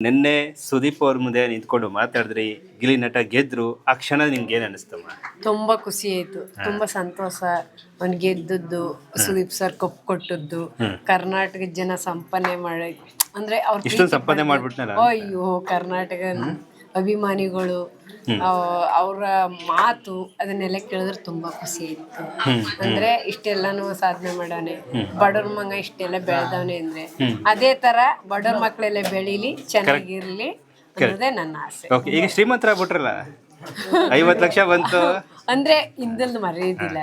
ನಿನ್ನೆ ಸುದೀಪ್ ಅವ್ರ ಮುಂದೆ ನಿಂತ್ಕೊಂಡು ಮಾತಾಡಿದ್ರಿ. ಗಿಲಿ ನಟ ಗೆದ್ರು. ಆ ಕ್ಷಣ ನಿಮ್ಗೆ ಏನ್ ಅನಿಸ್ತಮ್ಮ ತುಂಬಾ ಖುಷಿ ಆಯ್ತು. ತುಂಬಾ ಸಂತೋಷ. ಅವ್ನ್ ಗೆದ್ದದ್ದು ಸುದೀಪ್ ಸರ್ ಕಪ್ ಕೊಟ್ಟದ್ದು ಕರ್ನಾಟಕ ಜನ ಸಂಪಾದನೆ ಮಾಡ ಅಂದ್ರೆ ಅವ್ರ ಇಷ್ಟೊಂದು ಸಂಪಾದನೆ ಮಾಡ್ಬಿಟ್ನಲ್ಲ? ಅಯ್ಯೋ ಕರ್ನಾಟಕ ಅಭಿಮಾನಿಗಳು. ಅವರ ಮಾತು ಅದನ್ನೆಲ್ಲ ಕೇಳಿದ್ರೆ ತುಂಬಾ ಖುಷಿ ಆಯ್ತು. ಅಂದ್ರೆ ಇಷ್ಟೆಲ್ಲಾನು ಸಾಧನೆ ಮಾಡವನೆ ಬಡವ್ರ ಮಗ ಇಷ್ಟೆಲ್ಲ ಬೆಳೆದವನೆ ಅಂದ್ರೆ. ಅದೇ ತರ ಬಡವ್ರ ಮಕ್ಕಳೆಲ್ಲ ಬೆಳೀಲಿ ಚೆನ್ನಾಗಿರ್ಲಿ ಅನ್ನೋದೇ ನನ್ನ ಆಸೆ. ಓಕೆ ಈಗ ಶ್ರೀಮಂತರಾಗ್ಬಿಟ್ರಲ್ಲ ಐವತ್ತು ಲಕ್ಷ ಬಂತು. ಅಂದ್ರೆ ಹಿಂದಲ್ ಮರೆಯೋದಿಲ್ಲ.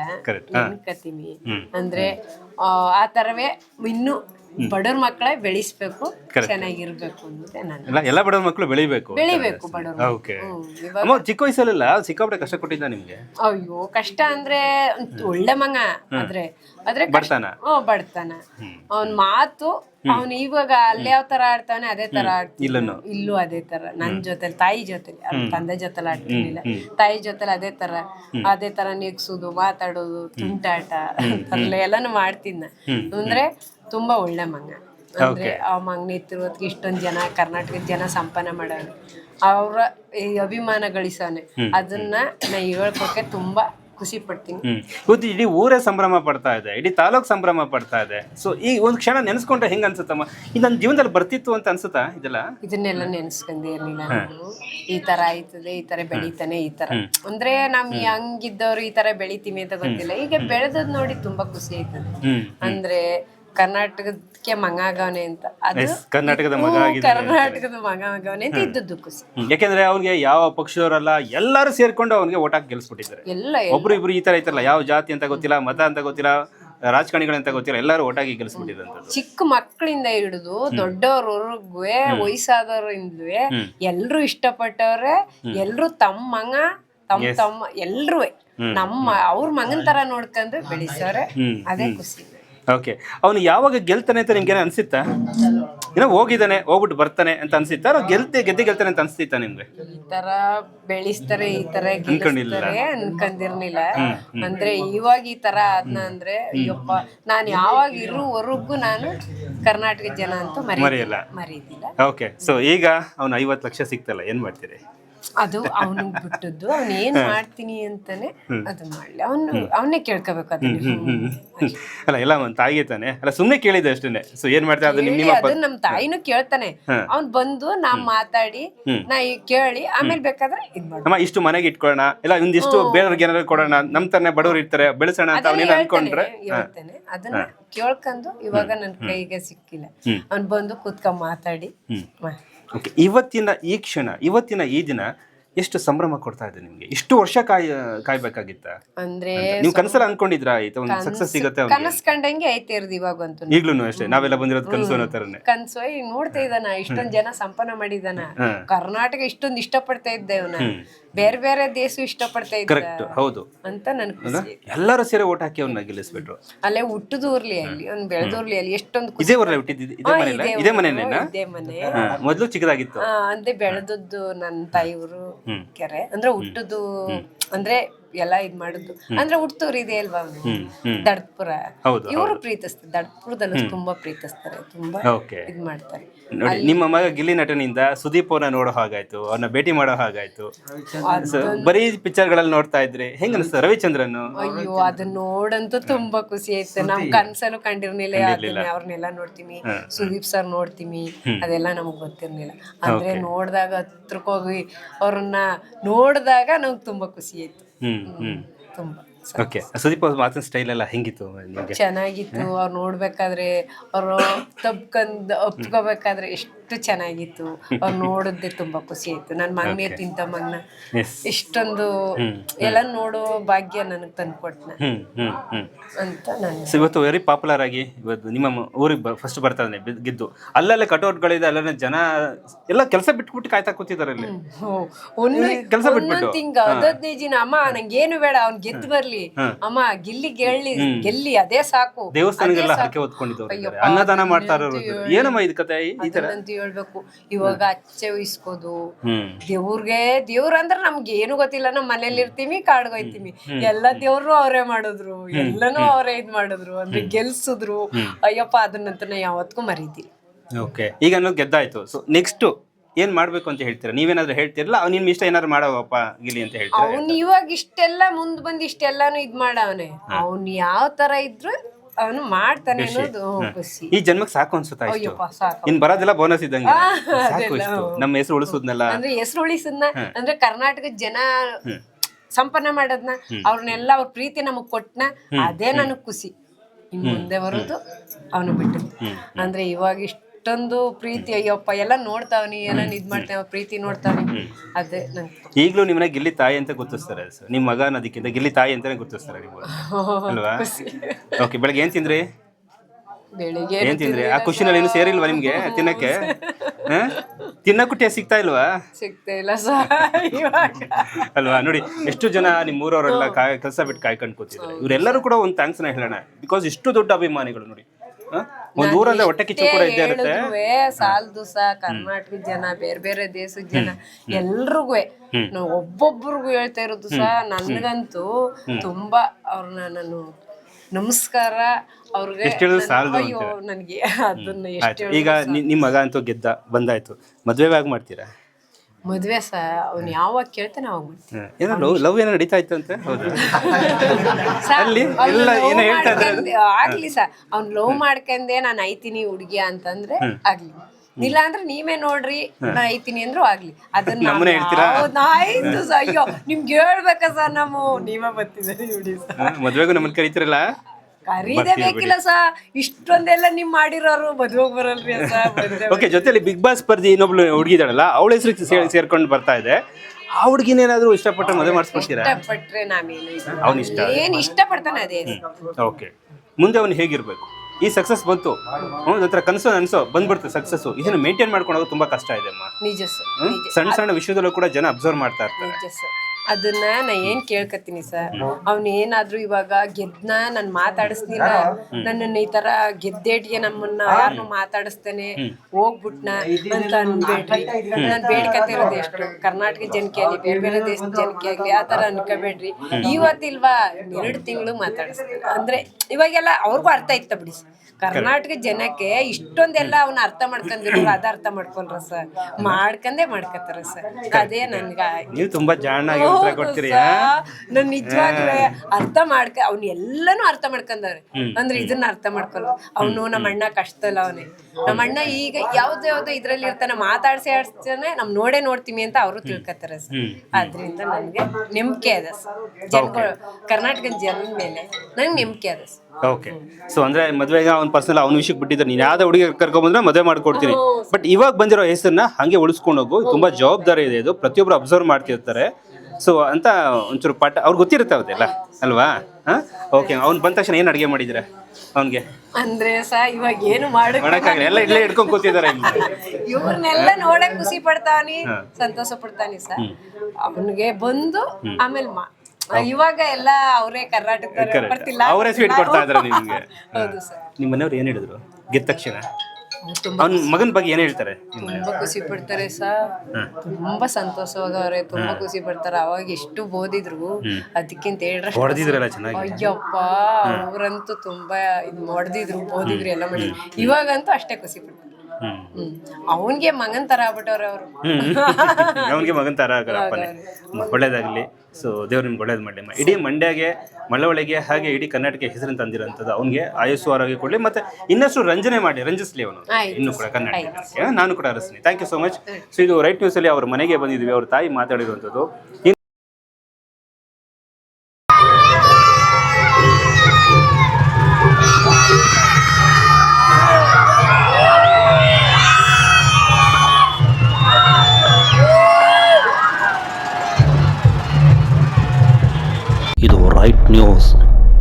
ಅಂದ್ರೆ ಆ ತರವೇ ಇನ್ನು ಬಡವ್ರ ಮಕ್ಕಳೇ ಬೆಳೆಸ್ಬೇಕು ಚೆನ್ನಾಗಿರ್ಬೇಕು ಅನ್ನೋದೇ ನನ್ನ ಎಲ್ಲ ಎಲ್ಲ ಬಡವ್ರ ಮಕ್ಕಳು ಬೆಳಿಬೇಕು ಬೆಳಿಬೇಕು ಬಡವ್ರು ಓಕೆ. ಅಮ್ಮ ಚಿಕ್ಕ ವಯಸ್ಸಲ್ಲ ಸಿಕ್ಕಾಪಟ್ಟೆ ಕಷ್ಟ ಕೊಟ್ಟಿದ್ದ ನಿಮ್ಗೆ? ಅಯ್ಯೋ ಕಷ್ಟ ಅಂದ್ರೆ ಒಳ್ಳೆ ಮಗ ಆದ್ರೆ ಆದ್ರೆ ಬಡತನ. ಹ್ಮ್ ಬಡತನ. ಅವನ್ ಮಾತು ಅವ್ನ್ ಇವಾಗ ಅಲ್ಲಿ ಯಾವ ತರ ಆಡ್ತಾನೆ ಅದೇ ತರ ಆಡ್ತಾನೆ ಇಲ್ಲೂ. ಅದೇ ತರ. ನನ್ ಜೊತೆಲಿ ತಾಯಿ ಜೊತೆಲಿ ಅವ್ನ್ ತಂದೆ ಜೊತೆಲಿ ಆಡ್ತಿರ್ಲಿಲ್ಲ. ತಾಯಿ ಜೊತೆಲಿ ಅದೇ ತರ. ಅದೇ ತರ ನೆಗ್ಸುದು ಮಾತಾಡೋದು ತುಂಟಾಟ ಎಲ್ಲಾನು ಮಾಡ್ತಿದ್ನ. ಅಂದ್ರೆ ತುಂಬಾ ಒಳ್ಳೆ ಮಂಗ. ಅಂದ್ರೆ ಆ ಮಂಗನ ನಿಂತಿರೋದ್ಗೆ ಇಷ್ಟೊಂದ್ ಜನ ಕರ್ನಾಟಕದ ಜನ ಸಂಪನ್ನ ಮಾಡೋಣ ಅವ್ರ ಈ ಅಭಿಮಾನ ಗಳಿಸೋನೆ ಅದನ್ನ ನಾ ಹೇಳ್ಕೊಕೆ ತುಂಬಾ ಖುಷಿ ಪಡ್ತೀನಿ. ಇವತ್ತು ಇಡೀ ಊರೇ ಸಂಭ್ರಮ ಪಡ್ತಾ ಇದೆ ಇಡೀ ತಾಲೂಕ್ ಸಂಭ್ರಮ ಪಡ್ತಾ ಇದೆ. ಸೊ ಈ ಒಂದ್ ಕ್ಷಣ ನೆನೆಸ್ಕೊಂಡ್ರೆ ಹೆಂಗ ಅನ್ಸುತ್ತಮ್ಮ? ಇದು ನನ್ನ ಜೀವನದಲ್ಲಿ ಬರ್ತಿತ್ತು ಅಂತ ಅನ್ಸುತ್ತಾ ಇದೆಲ್ಲ? ಇದನ್ನೆಲ್ಲ ನೆನ್ಸ್ಕೊಂಡಿರ್ಲಿಲ್ಲ ನಾನು. ಈ ತರ ಆಯ್ತದೆ ಈ ತರ ಬೆಳಿತಾನೆ ಈ ತರ. ಅಂದ್ರೆ ನಮ್ ಹಂಗಿದ್ದವ್ರು ಈ ತರ ಬೆಳಿತೀವಿ ಅಂತ ಗೊತ್ತಿಲ್ಲ. ಈಗ ಬೆಳೆದದ್ ನೋಡಿ ತುಂಬಾ ಖುಷಿ ಆಯ್ತದೆ. ಅಂದ್ರೆ ಕರ್ನಾಟಕಕ್ಕೆ ಮಗ ಆಗವನೆ ಅಂತ. ಅದು ಕರ್ನಾಟಕದ ಮಗ ಹ್ಮ್, ಆಗಿದೆ ಕರ್ನಾಟಕದ ಮಗ ಆಗವನೆ ಅಂತ ಇದ್ದದ್ದು ಖುಷಿ. ಯಾಕೆಂದ್ರೆ ಅವ್ನಿಗೆ ಯಾವ ಪಕ್ಷದವರಲ್ಲ ಎಲ್ಲರೂ ಸೇರ್ಕೊಂಡು ಅವ್ನಿಗೆ ಓಟ್ ಹಾಕಿ ಗೆಲ್ಸ್ಬಿಟ್ಟಿದ್ದಾರೆ. ಎಲ್ಲ ಒಬ್ರು ಇಬ್ರು ಈ ತರ ಐತಲ್ಲ ಯಾವ ಜಾತಿ ಅಂತ ಗೊತ್ತಿಲ್ಲ ಮತ ಅಂತ ಗೊತ್ತಿಲ್ಲ ರಾಜಕಾರಣಿಗಳಂತ ಗೊತ್ತಿಲ್ಲ ಎಲ್ಲರೂ ಒಟ್ಟಾಗಿ ಗೆಲ್ಸ್ಬಿಟ್ಟಿದಂಥದ್ದು ಚಿಕ್ಕ ಮಕ್ಕಳಿಂದ ಹಿಡಿದು ದೊಡ್ಡವ್ರವರೆಗೂ ವಯಸ್ಸಾದವ್ರಿಂದ ಎಲ್ರು ಇಷ್ಟಪಟ್ಟವ್ರೆ ಎಲ್ರು ತಮ್ಮ ಮಗ ತಮ್ಮ ತಮ್ಮ ಎಲ್ರು ನಮ್ಮ ಅವ್ರ ಮಗನ್ ತರ ನೋಡ್ಕೊಂಡು ಬೆಳೆಸೋರೆ ಅದೇ ಖುಷಿ. ಓಕೆ ಅವನು ಯಾವಾಗ ಗೆಲ್ತಾನೆ ಅಂತ ನಿಮ್ಗೆ ಅನ್ಸಿತ್ತಾ? ಏನೋ ಹೋಗಿದ್ದಾನೆ ಹೋಗ್ಬಿಟ್ಟು ಬರ್ತಾನೆ ಅಂತ ಅನ್ಸಿತ್ತಾ? ಗೆಲ್ತೆ ಗೆದ್ದೆ ಗೆಲ್ತಾನೆ ಅಂತ ಅನ್ಸ್ತಿತ್ತ ನಿಮ್ಗೆ? ಈ ತರ ಬೆಳೆಸ್ತಾರೆ ಈ ತರ ಗೆಲ್ಲಿಸ್ತಾರೆ ಅನ್ಕೊಂಡಿರ್ಲಿಲ್ಲ. ಅಂದ್ರೆ ಇವಾಗ ಈ ತರ ಆದ್ನ ಅಂದ್ರೆ ಅಯ್ಯಪ್ಪ ನಾನ್ ಯಾವಾಗ ಇರುವವರೆಗೂ ನಾನು ಕರ್ನಾಟಕ ಜನ ಅಂತೂ ಮರೆಯಲ್ಲ. ಮರೆಯಲ್ಲ. ಮರೀದಿಲ್ಲ ಓಕೆ ಸೊ ಈಗ ಅವ್ನು ಐವತ್ತು ಲಕ್ಷ ಸಿಕ್ತಲ್ಲ ಏನ್ ಮಾಡ್ತೀರಿ? ಅದು ಅವನು ಬಿಟ್ಟದ್ದು ಅವನ್ ಏನ್ ಮಾಡ್ತೀನಿ ಅಂತಾನೆ ಅದು ಮಾಡ್ಲಿ. ಅವನು ಅವನ್ನೇ ಕೇಳ್ಕೋಬೇಕು ಅದನ್ನ. ಅಲ್ಲ ಎಲ್ಲ ಒಂದ್ ತಾಯಿ ತಾನೆ? ಅಲ್ಲ ಸುಮ್ನೆ ಕೇಳಿದೆ ಅಷ್ಟೇ ಸೊ ಏನ್ ಮಾಡ್ತಾರೆ ಅದು ನಿಮ್ಮ ಅದು ನಮ್ ತಾಯಿನೂ ಕೇಳ್ತಾನೆ. ಅವ್ನ್ ಬಂದು ನಾ ಮಾತಾಡಿ ನಾ ಈ ಕೇಳಿ ಆಮೇಲೆ ಬೇಕಾದ್ರೆ ಇದ್ ಮಾಡು. ಅಮ್ಮ ಇಷ್ಟು ಮನೆಗೆ ಇಟ್ಕೊಳ್ಳೋಣ ಇಲ್ಲ ಒಂದಿಷ್ಟು ಬೇರೆಯವ್ರಿಗೆ ಏನಾದ್ರು ಕೊಡೋಣ. ನಮ್ ತರನೇ ಬಡವರು ಇರ್ತಾರೆ ಬೆಳೆಸೋಣ ಅಂತ ಅದನ್ನ ಅವನೇನು ಅನ್ಕೊಂಡ್ರೆ? ಹೇಳ್ತಾನೆ, ಅದನ್ನ ಕೇಳ್ಕೊಂಡು ಇವಾಗ ನನ್ ಕೈಗೆ ಸಿಕ್ಕಿಲ್ಲ. ಅವ್ನ್ ಬಂದು ಕೂತ್ಕೊಂಡ್ ಮಾತಾಡಿ. ಓಕೆ ಇವತ್ತಿನ ಈ ಕ್ಷಣ ಇವತ್ತಿನ ಈ ದಿನ ಎಷ್ಟು ಸಂಭ್ರಮ ಕೊಡ್ತಾ ಇದೆ ನಿಮ್ಗೆ? ಇಷ್ಟು ವರ್ಷ ಕಾಯ್ ಕಾಯ್ಬೇಕಾಗಿತ್ತ? ಅಂದ್ರೆ ನೀವು ಕನಸಲ್ಲ ಅನ್ಕೊಂಡಿದ್ರ? ಆಯ್ತು ಒಂದು ಸಕ್ಸಸ್ ಸಿಗುತ್ತೆ ಅವ್ನಿಗೆ? ಕನಸ್ ಕಂಡಂಗೆ ಐತೆ ಇರೋದು ಇವಾಗಂತೂ ಈಗ್ಲೂ ಅಷ್ಟೇ? ನಾವೆಲ್ಲ ಬಂದಿರೋದು ಕನಸು ಅನ್ನೋ ತರನೇ ಕನ್ಸು ಏ, ನೋಡ್ತಾ ಇದ್ದಾನ ಇಷ್ಟೊಂದ್ ಜನ ಸಂಪನ್ನ ಮಾಡಿದಾನ ಕರ್ನಾಟಕ ಇಷ್ಟೊಂದ್ ಇಷ್ಟಪಡ್ತಾ ಇದ್ದೆ ಅವನ. ಬೇರೆ ಬೇರೆ ದೇಶ ಇಷ್ಟಪಡ್ತಾ ಇದ್ದ. ಕರೆಕ್ಟ್ ಹೌದು. ಅಂತ ನನ್ ಖುಷಿ. ಎಲ್ಲರೂ ಸೇರಿ ಓಟ್ ಹಾಕಿ ಅವ್ನ ಗೆಲ್ಲಿಸ್ಬಿಟ್ರು. ಅಲ್ಲೇ ಹುಟ್ಟದೂರ್ಲಿ ಅಲ್ಲಿ ಅವ್ನ್ ಬೆಳೆದೂರ್ಲಿ ಅಲ್ಲಿ ಎಷ್ಟೊಂದು ಖುಷಿ ಇದೇ ಊರಲ್ಲಿ ಹುಟ್ಟಿದ್ದು? ಇದೇ ಮನೆಯಲ್ಲ? ಇದೇ ಮನೆನೇನಾ? ಇದೇ ಮನೆ. ಮೊದಲು ಚಿಕ್ಕದಾಗಿತ್ತು. ಆ, ಅಂದ್ರೆ ಬೆಳೆದದ್ದು ನನ್ನ ತಾಯಿಯವರು. ಕೆರೆ. ಅಂದ್ರೆ ಹುಟ್ಟದ್ದು ಅಂದ್ರೆ ಎಲ್ಲ ಇದ್ ಮಾಡುದು. ಅಂದ್ರೆ ಹುಟ್ಟೂರ್ ಇದೆ ಅಲ್ವಾ ದಡ್ಪುರ. ಇವರು ಪ್ರೀತಿಸ್ತಾರೆ. ದಡ್ಪುರದಲ್ಲಿ ತುಂಬಾ ಪ್ರೀತಿಸ್ತಾರೆ. ತುಂಬಾ ಇದ್ ಮಾಡ್ತಾರೆ. ನೋಡಿ ನಿಮ್ಮ ಮಗ ಗಿಲ್ಲಿ ನಟನಿಂದ ಸುದೀಪ್ ಅವ್ರನ್ನ ನೋಡೋ ಹಾಗಾಯ್ತು. ಅವ್ರನ್ನ ಭೇಟಿ ಮಾಡೋ ಹಾಗಾಯ್ತು. ಬರೀ ಪಿಕ್ಚರ್ಗಳಲ್ಲಿ ನೋಡ್ತಾ ಇದ್ರೆ ಹೆಂಗ ಅನಿಸ್ತು ರವಿಚಂದ್ರನ್ ಅಯ್ಯೋ ಅದನ್ನ ನೋಡಂತೂ ತುಂಬಾ ಖುಷಿ ಆಯ್ತು. ನಮ್ ಕನ್ಸಲ್ಲೂ ಕಂಡಿರ್ನಿಲ್ಲ ಅವ್ರನ್ನೆಲ್ಲ ನೋಡ್ತೀನಿ ಸುದೀಪ್ ಸರ್ ನೋಡ್ತೀನಿ ಅದೆಲ್ಲ ನಮಗ್ ಗೊತ್ತಿರ್ಲಿಲ್ಲ. ಅಂದ್ರೆ ನೋಡ್ದಾಗ ಹತ್ರಕ್ಕೆ ಹೋಗಿ ಅವ್ರನ್ನ ನೋಡ್ದಾಗ ನಮ್ಗೆ ತುಂಬಾ ಖುಷಿ ಆಯ್ತು. ಹ್ಮ್ ಹ್ಮ್ ತುಂಬಾ ಓಕೆ ಸುದೀಪ್ ಅವ್ರ ಮಾತಿನ ಸ್ಟೈಲ್ ಎಲ್ಲ ಹೆಂಗಿತ್ತು ನಿಮ್ಗೆ? ಚೆನ್ನಾಗಿತ್ತು. ಅವ್ರು ನೋಡ್ಬೇಕಾದ್ರೆ ಅವರು ತಪ್ಕಂದ್ ಒಪ್ಕೋಬೇಕಾದ್ರೆ ಎಷ್ಟು ಚೆನ್ನಾಗಿತ್ತು. ಅವ್ರು ನೋಡಿದ್ದೆ ತುಂಬಾ ಖುಷಿ ಆಯ್ತು. ನನ್ ಮಗನೇ ತಿಂತ ಮಗ್ನ. ಇಷ್ಟೊಂದು ಎಲ್ಲ ನೋಡೋ ಭಾಗ್ಯ ನನಗ್ ತಂದು ಕೊಟ್ಟನ ಅಂತ ನನ್ ಸೊ ಇವತ್ತು ವೆರಿ ಪಾಪ್ಯುಲರ್ ಆಗಿ ಇವತ್ತು ನಿಮ್ಮ ಊರಿಗೆ ಫಸ್ಟ್ ಬರ್ತಾನೆ ಗೆದ್ದು. ಅಲ್ಲಲ್ಲೇ ಕಟೌಟ್ಗಳಿದೆ ಅಲ್ಲೇ ಜನ ಎಲ್ಲ ಕೆಲಸ ಬಿಟ್ಬಿಟ್ಟು ಕಾಯ್ತಾ ಕೂತಿದ್ದಾರೆ ಇಲ್ಲಿ. ಕೆಲಸ ಬಿಟ್ಬಿಟ್ಟು? ತಿಂಗ ಹದಿನೈದು ದಿನ. ಅಮ್ಮ ನಂಗೇನು ಬೇಡ ಅವ್ನ್ ಗೆದ್ದು ಬರ್ಲಿ. ಅಮ್ಮ ಗಿಲ್ಲಿ ಗೆಳ್ಳಿ ಗೆಲ್ಲಿ ಅದೇ ಸಾಕು ದೇವಸ್ಥಾನಗೆಲ್ಲ ಹರಕೆ ಹೊತ್ಕೊಂಡಿದ್ದವ್ರು ಅನ್ನದಾನ ಮಾಡ್ತಾ ಇರೋರು ಏನಮ್ಮ ಇದು ಕತೆ ಈ ತರ? ಅಂತ ಹೇಳ್ಬೇಕು. ಇವಾಗ ಅಚ್ಚೆ ವಹಿಸ್ಕೋದು. ದೇವ್ರಿಗೆ ದೇವ್ರ ಅಂದ್ರೆ ನಮ್ಗೆ ಏನು ಗೊತ್ತಿಲ್ಲ. ನಾವು ಮನೇಲಿ ಇರ್ತೀವಿ ಕಾಡ್ಗ್ ಹೋಯ್ತೀವಿ. ಎಲ್ಲ ದೇವ್ರು ಅವರೇ ಮಾಡಿದ್ರು. ಎಲ್ಲನೂ ಅವರೇ ಇದ್ ಮಾಡಿದ್ರು. ಅಂದ್ರೆ ಗೆಲ್ಸಿದ್ರು. ಅಯ್ಯಪ್ಪ ಅದನ್ನಂತ ನಾ ಯಾವತ್ತಿಗೂ ಮರೀತಿಲ್ಲ. ಓಕೆ. ಈಗ ಗೆದ್ದಾಯ್ತು. ಸೊ ನೆಕ್ಸ್ಟ್ ಏನ್ ಮಾಡ್ಬೇಕು ಅಂತ ಹೇಳ್ತೀರಾ? ನೀವೇನಾದ್ರೂ ಹೇಳ್ತಿರಲ್ಲ? ಅವ್ನು ನಿಮ್ ಇಷ್ಟ ಏನಾದ್ರು ಮಾಡವಪ್ಪ ಗಿಲಿ ಅಂತ ಹೇಳ್ತೀರಾ? ಅವ್ನ್ ಇವಾಗ ಇಷ್ಟೆಲ್ಲ ಮುಂದ್ ಬಂದ್ ಇಷ್ಟೆಲ್ಲಾನು ಇದ್ ಮಾಡವನೆ. ಅವ್ನ್ ಯಾವ ತರ ಇದ್ರು ಅವನು ಮಾಡ್ತಾನೆ ಅನ್ನೋದು ಖುಷಿ. ಈ ಜನ್ಮಕ್ಕೆ ಸಾಕು ಅನ್ಸುತ್ತಾ ಇಷ್ಟು? ಅಯ್ಯಪ್ಪ ಸಾಕು. ಇನ್ ಬರೋದೆಲ್ಲ ಬೋನಸ್ ಇದ್ದಂಗೆ. ಸಾಕು ಇಷ್ಟು? ನಮ್ಮ ಹೆಸರು ಉಳಿಸೋದ್ನೆಲ್ಲ? ಅಂದ್ರೆ ಹೆಸರು ಉಳಿಸದ್ನ ಅಂದ್ರೆ ಕರ್ನಾಟಕದ ಜನ ಸಂಪನ್ನ ಮಾಡೋದ್ನ ಅವ್ರನ್ನೆಲ್ಲ ಅವ್ರ ಪ್ರೀತಿ ನಮಗ್ ಕೊಟ್ನ ಅದೇ ನನಗ್ ಖುಷಿ. ಇನ್ ಮುಂದೆ ಬರೋದು ಅವನು ಬಿಟ್ಟು. ಅಂದ್ರೆ ಇವಾಗ ಇಷ್ಟೊಂದು ಪ್ರೀತಿ ಅಯ್ಯಪ್ಪ ಎಲ್ಲ ನೋಡ್ತಾವನಿ ಎಲ್ಲ ಇದ್ ಮಾಡ್ತಾವ ಪ್ರೀತಿ ನೋಡ್ತಾವನಿ ಅದೇ ನಂಗೆ ಈಗಲೂ ನಿಮ್ಮನೆ ಗಿಲ್ಲಿ ತಾಯಿ ಅಂತ ಗುರ್ತಿಸ್ತಾರೆ ನಿಮ್ಮ ಮಗ ಅನ್ನೋದಕ್ಕಿಂತ ಗಿಲ್ಲಿ ತಾಯಿ ಅಂತಾನೆ ಗುರ್ತಿಸ್ತಾರೆ ನೀವು. ಅಲ್ವಾ? ಓಕೆ ಬೆಳಗ್ಗೆ ಏನ್ ತಿಂದ್ರಿ? ಬೆಳಿಗ್ಗೆ ಏನ್ ತಿಂದ್ರಿ? ಆ ಖುಷಿನಲ್ಲಿ ಏನು ಸೇರಿಲ್ವಾ ನಿಮಗೆ ತಿನ್ನಕ್ಕೆ? ಹ? ತಿನ್ನಕ್ಕೂ ಟೇಸ್ಟ್ ಸಿಗ್ತಾ ಇಲ್ವಾ? ಸಿಗ್ತಾ ಇಲ್ಲ ಸರ್ ಇವಾಗ. ಅಲ್ವಾ? ನೋಡಿ ಎಷ್ಟು ಜನ ನಿಮ್ಮ ಊರವರೆಲ್ಲ ಕಾಯ್ ಕೆಲಸ ಬಿಟ್ಟು ಕಾಯ್ಕೊಂಡು ಕೂತಿದ್ದಾರೆ. ಇವರೆಲ್ಲರೂ ಕೂಡ ಒಂದು ಥ್ಯಾಂಕ್ಸ್ನ ಹೇಳೋಣ. ಬಿಕಾಸ್ ಇಷ್ಟು ದೊಡ್ಡ ಅಭಿಮಾನಿಗಳು ನೋಡಿ. ಹ? ಒಂದ್ ಊರಂದ್ರೆ ಹೊಟ್ಟೆ ಕಿಚ್ಚು ಕೂಡ ಇದ್ದೇ ಇರುತ್ತೆ. ಹೇಳಿದ್ರುವೆ ಸಾಲ್ದು ಸಹ ಕರ್ನಾಟಕದ ಜನ ಬೇರೆ ಬೇರೆ ದೇಶದ ಜನ ಎಲ್ರಿಗೂ ನಾವು ಒಬ್ಬೊಬ್ರಿಗೂ ಹೇಳ್ತಾ ಇರೋದು ಸಹ ನನ್ಗಂತೂ ತುಂಬಾ ಅವ್ರನ್ನ ನಾನು ನಮಸ್ಕಾರ ಅವ್ರಿಗೆ ಎಷ್ಟ್ ಹೇಳಿದ್ರು ಸಾಲದು ಅಯ್ಯೋ ನನ್ಗೆ ಅದನ್ನ ಎಷ್ಟು ಆಯ್ತು. ಈಗ ನಿ- ನಿಮ್ ಮಗ ಅಂತೂ ಗೆದ್ದ ಬಂದಾಯ್ತು. ಮದ್ವೆ ಯಾವಾಗ ಮಾಡ್ತೀರಾ? ಮದ್ವೆ ಸ ಅವ್ನು ಯಾವಾಗ ಕೇಳ್ತಾನೆ ಅವಾಗ ಮಾಡ್ತೀನಿ ಏನೋ ಲವ್ ಲವ್ ಏನೋ ನಡೀತಾ ಇತ್ತು ಅಂತ? ಹೌದಾ. ಸಾ- ಅಲ್ಲಿ? ಅವ್ನು ಎಲ್ಲ love ಏನೋ ಹೇಳ್ತಾ ಇದ್ದಾರೆ. ಆಗ್ಲಿ ಸರ್ ಅವ್ನ್ ಲವ್ ಮಾಡ್ಕಂದೆ ನಾನು ಐತೀನಿ ಹುಡುಗಿ ಅಂತಂದ್ರೆ ಆಗ್ಲಿ. ಇಲ್ಲ ಅಂದ್ರೆ ನೀವೇ ನೋಡ್ರಿ ನಾ ಐತೀನಿ ಅಂದ್ರು ಆಗ್ಲಿ. ಅದನ್ನ ನಮ್ಮನ್ನ ಹೇಳ್ತೀರಾ? ಆಯ್ತು ಅಯ್ಯೋ ನಿಮ್ಗೆ ಹೇಳ್ಬೇಕ ಸರ್ ನಾವು ನೀವೇ ಬರ್ತಿದ್ದೀರಿ ನೋಡಿ ಸರ್? ಮದ್ವೆಗೂ ನಮ್ಮನ್ನ ಕರಿತಿರಲ್ಲ? ಕರೀದೇ ಬೇಕಿಲ್ಲ ಸಾ ಇಷ್ಟೊಂದೆಲ್ಲ ನಿಮ್ ಮಾಡಿರೋರು ಮದ್ವೆಗ್ ಬರಲ್ರಿ ಅಂತ ಬಂದೆ ಓಕೆ ಜೊತೆಲಿ ಬಿಗ್ ಬಾಸ್ ಸ್ಪರ್ಧಿ ಇನ್ನೊಬ್ಳು ಹುಡುಗಿ ಇದ್ದಾಳಲ್ಲ ಅವಳ ಹೆಸರು ಸೇರ್ಕೊಂಡು ಬರ್ತಾ ಇದೆ. ಆ ಹುಡುಗಿನೇನಾದ್ರೂ ಇಷ್ಟಪಟ್ಟು ಮದುವೆ ಮಾಡಿಸ್ಕೊಡ್ತೀರಾ? ಇಷ್ಟಪಟ್ರೆ ನಾವೇನು ಇದು- ಅವ್ನ್ ಇಷ್ಟ ಏನು ಇಷ್ಟಪಡ್ತಾನೆ ಅದೇ. ಓಕೆ ಮುಂದೆ ಅವನು ಹೇಗಿರ್ಬೇಕು? ಈ ಸಕ್ಸಸ್ ಬಂತು. ಹ್ಞೂ ಒಂಥರ ಕನಸು ಅನ್ಸೋ ಬಂದ್ಬಿಡ್ತು ಸಕ್ಸಸ್ ಇದನ್ನ ಮೇಂಟೈನ್ ಮಾಡ್ಕೊಳ್ಳೋದು ತುಂಬಾ ಕಷ್ಟ ಇದೆ ಅಮ್ಮ. ನಿಜ ಸರ್ ಹ್ಮ್? ನಿಜ. ಸಣ್ಣ ಸಣ್ಣ ವಿಷಯದಲ್ಲೂ ಕೂಡ ಜನ ಅಬ್ಸರ್ವ್ ಮಾಡ್ತಾ ಇರ್ತಾರೆ. ನಿಜ ಸರ್. ಅದನ್ನ ನಾ ಏನ್ ಕೇಳ್ಕತ್ತೀನಿ ಸರ್? ಅವ್ನ ಏನಾದ್ರೂ ಇವಾಗ ಗೆದ್ನ ನನ್ ಮಾತಾಡಿಸ್ಲಿಲ್ಲ ನನ್ನನ್ನ ಈ ತರ ಗೆದ್ದೇಟ್ಗೆ ನಮ್ಮನ್ನ ಯಾರನ್ನು ಮಾತಾಡಿಸ್ತೇನೆ. ಹೋಗ್ಬಿಟ್ನ. ಅಂತ ಅನ್ಬೇಡ್ರಿ ನಾನ್ ಬೇಡ್ಕತ್ತೆ ಇರೋದು ಎಷ್ಟು ಕರ್ನಾಟಕ ಜನಕ್ಕೆ ಆಗ್ಲಿ ಬೇರೆ ಬೇರೆ ದೇಶದ ಜನಕ್ಕೆ ಆಗ್ಲಿ ಆ ತರ ಅನ್ಕೋಬೇಡ್ರಿ. ಇವತ್ತಿಲ್ವಾ? ಎರಡು ತಿಂಗಳು ಮಾತಾಡಿಸ್ತೀನಿ ಅಂದ್ರೆ ಇವಾಗೆಲ್ಲ ಅವ್ರಿಗೂ ಅರ್ಥ ಇತ್ತ ಬಿಡಿ. ಕರ್ನಾಟಕ ಜನಕ್ಕೆ ಇಷ್ಟೊಂದೆಲ್ಲ ಅವ್ನ ಅರ್ಥ ಮಾಡ್ಕೊಂಡಿರೋ ಅದ ಅರ್ಥ ಮಾಡ್ಕೊಂಡ್ರ ಸರ್. ಮಾಡ್ಕಂದೇ ಮಾಡ್ಕತ್ತಾರ ಸರ್. ಅದೇ ನನ್ಗ ನೀವು ತುಂಬಾ ಜಾಣಾಗಿ ಉತ್ತರ ಕೊಡ್ತೀರಿ ಆ? ನನ್ ನಿಜವಾಗ್ಲೂ ಅರ್ಥ ಮಾಡ್ಕ ಅವ್ನ ಎಲ್ಲಾನು ಅರ್ಥ ಮಾಡ್ಕೊಂಡವ್ರೆ ಅಂದ್ರೆ ಇದನ್ನ ಅರ್ಥ ಮಾಡ್ಕೊಲ್ಲ ಅವನು ನಮ್ಮ ಅಣ್ಣ ಕಷ್ಟಲ್ಲ ಅವನೇ. ನಮ್ಮ ಅಣ್ಣ ಈಗ ಯಾವ್ದು ಯಾವ್ದೋ ಇದ್ರಲ್ಲಿ ಇರ್ತಾನೆ ಮಾತಾಡ್ಸಿ ಆಡ್ಸ್ತಾನೆ ನಮ್ ನೋಡೇ ನೋಡ್ತೀವಿ ಅಂತ ಅವರು ತಿಳ್ಕೊತಾರೆ ಸರ್. ಅದ್ರಿಂದ ನನ್ಗೆ ನಂಬಿಕೆ ಅದ ಸರ್. ಜನಗಳು ಕರ್ನಾಟಕದ ಜನ ಮೇಲೆ ನಂಗೆ ನಂಬಿಕೆ ಅದ ಸರ್. ಓಕೆ ಸೊ ಅಂದ್ರೆ ಮದ್ವೆಗೆ ಅವ್ನ ಪರ್ಸನಲ್ ಅವ್ನ ವಿಷಯಕ್ಕೆ ಬಿಟ್ಟಿದ್ರೆ ನೀನು ಯಾವ್ದು ಹುಡುಗಿ ಕರ್ಕೊಂಬಂದ್ರೆ ಮದುವೆ ಮಾಡ್ಕೊಡ್ತೀನಿ. ಬಟ್ ಇವಾಗ ಬಂದಿರೋ ಹೆಸರನ್ನ ಹಂಗೆ ಉಳಿಸ್ಕೊಂಡು ಹೋಗು. ತುಂಬಾ ಜವಾಬ್ದಾರಿ ಇದೆ ಇದು. ಪ್ರತಿಯೊಬ್ರು ಅಬ್ಸರ್ವ್ ಮಾಡ್ತಿರ್ತಾರೆ. ಸೊ ಅಂತ ಒಂಚೂರು ಪಾಠ ಅವ್ರಿಗೆ ಗೊತ್ತಿರುತ್ತೆ ಅವ್ರದ್ದೆಲ್ಲ ಅಲ್ವಾ? ಹಾಂ? ಓಕೆ ಅವ್ನು ಬಂದ ತಕ್ಷಣ ಏನು ಅಡುಗೆ ಮಾಡಿದ್ರೆ? ಅವ್ನಿಗೆ? ಅಂದ್ರೆ ಸಾ ಇವಾಗ ಏನು ಮಾಡಕ್ ಮಾಡಕ್ಕಾಗಲ್ಲ ಎಲ್ಲ ಇಲ್ಲೇ ಹಿಡ್ಕೊಂಡು ಕೂತಿದ್ದಾರೆ ಇವ್ರನ್ನೆಲ್ಲ ನೋಡಕ್ ಖುಷಿ ಪಡ್ತಾವನಿ ಸಂತೋಷ ಪಡ್ತಾನಿ ಸರ್ ಅವನಿಗೆ ಬಂದು ಆಮೇಲೆ ಇವಾಗ ಎಲ್ಲ ಅವರೇ ಕರ್ನಾಟಕ. ಬರ್ತಿಲ್ಲ. ಅವರೇ ಸ್ವೀಟ್ ಕೊಡ್ತಾ ಇದ್ದಾರೆ ನಿಮ್ಗೆ. ಹೌದು ಸರ್. ನಿಮ್ಮ ಮನೆಯವ್ರು ಏನ್ ಹೇಳಿದ್ರು? ಗೆದ್ದ ತಕ್ಷಣ? ಮಗನ್ ತುಂಬಾ ಅವ್ನ ಮಗನ ಬಗ್ಗೆ ಏನ್ ಹೇಳ್ತಾರೆ ನಿಮ್ಮ ತುಂಬಾ ಖುಷಿ ಪಡ್ತಾರೆ ಸರ್. ತುಂಬಾ ಸಂತೋಷವಾಗವ್ರೆ ತುಂಬಾ ಖುಷಿ ಪಡ್ತಾರೆ. ಅವಾಗ ಎಷ್ಟು ಓದಿದ್ರು ಅದಕ್ಕಿಂತ ಹೇಳ್ರೆ ಹೊಡೆದಿದ್ರಲ್ಲ ಚೆನ್ನಾಗಿ. ಅಯ್ಯಪ್ಪ ಅವ್ರಂತೂ ತುಂಬಾ ಇದ್ ಹೊಡೆದಿದ್ರು ಓದಿದ್ರು ಎಲ್ಲ ಮಾಡಿದ್ರು. ಇವಾಗಂತೂ ಅಷ್ಟೇ ಖುಷಿ ಪಡ್ತಾರೆ. ಅವನ್ಗೆ ಮಗನ್ ತರ ಆಗ್ಬಿಟ್ಟವ್ರೆ ಅವರು. ಅವನಿಗೆ ಮಗನ್ ತರ ಆಗಲ್ಲ ಅಪ್ಪನೇ. ಒಳ್ಳೇದಾಗ್ಲಿ. ಸೊ ದೇವ್ರು ನಿಮ್ಗೆ ಒಳ್ಳೇದು ಮಾಡಲಿ. ಇಡೀ ಮಂಡ್ಯಗೆ ಮಳವಳಿಗೆ ಹಾಗೆ ಇಡೀ ಕರ್ನಾಟಕ ಹೆಸರನ್ನು ತಂದಿರೋಂಥದ್ದು ಅವನಿಗೆ ಆಯಸ್ಸು ಆರೋಗ್ಯ ಕೊಡಲಿ. ಮತ್ತೆ ಇನ್ನಷ್ಟು ರಂಜನೆ ಮಾಡಿ ರಂಜಿಸ್ಲಿ ಅವನು. ಇನ್ನು ಕೂಡ ಕರ್ನಾಟಕ ನಾನು ಕೂಡ ಅರಸ್ತೀನಿ thank you so much so ಇದು ರೈಟ್ ನ್ಯೂಸ್ ಅಲ್ಲಿ ಅವ್ರ ಮನೆಗೆ ಬಂದಿದ್ವಿ ಅವ್ರ ತಾಯಿ ಮಾತಾಡಿರುವಂಥದ್ದು